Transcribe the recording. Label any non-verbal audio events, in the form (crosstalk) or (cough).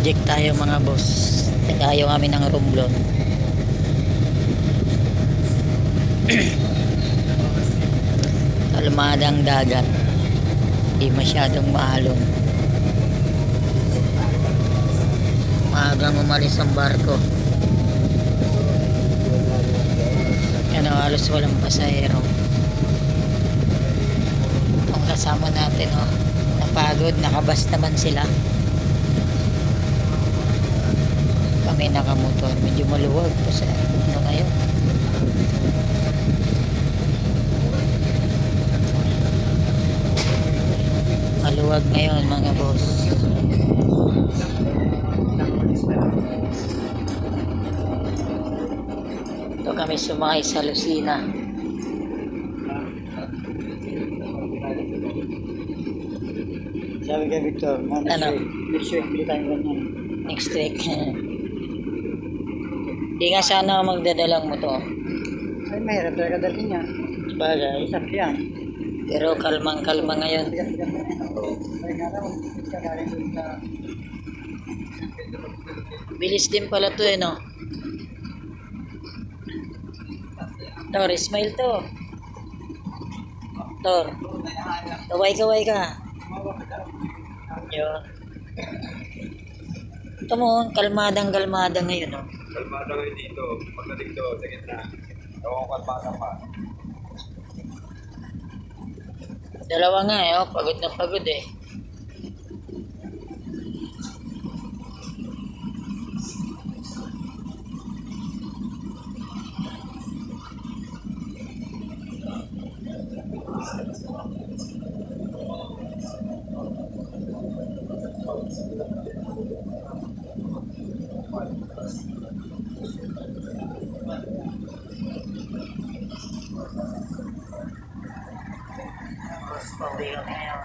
project tayo mga boss. Tayo kami ng Romblon. (clears throat) Kalmadang dagat. Hindi masyadong maalon. Maagang umalis ang barko. Ano, halos walang pasahero. Ang kasama natin, oh. Napagod, nakabas naman sila. Kami nakamotor. Medyo maluwag pa sa ano ngayon. Maluwag ngayon mga boss. Ito kami sumakay sa Lucina. Sabi kay Victor, Ano? next week. Next week. Di nga sana magdadalang mo to. Ay, mahirap talaga dalhin niya. Bagay. Isang yan. Pero kalmang kalma ngayon. Yan. Bilis din pala to eh no. Tor, smile to. Tor. Kaway-kaway ka. Yun. Ito mo, kalmadang kalmada ngayon no. Kalmada kayo dito. Pagdating doon, sa gitna. Ewan ko kalmada pa. Dalawa nga eh, oh. pagod na pagod eh. Pauwi kami ngayon.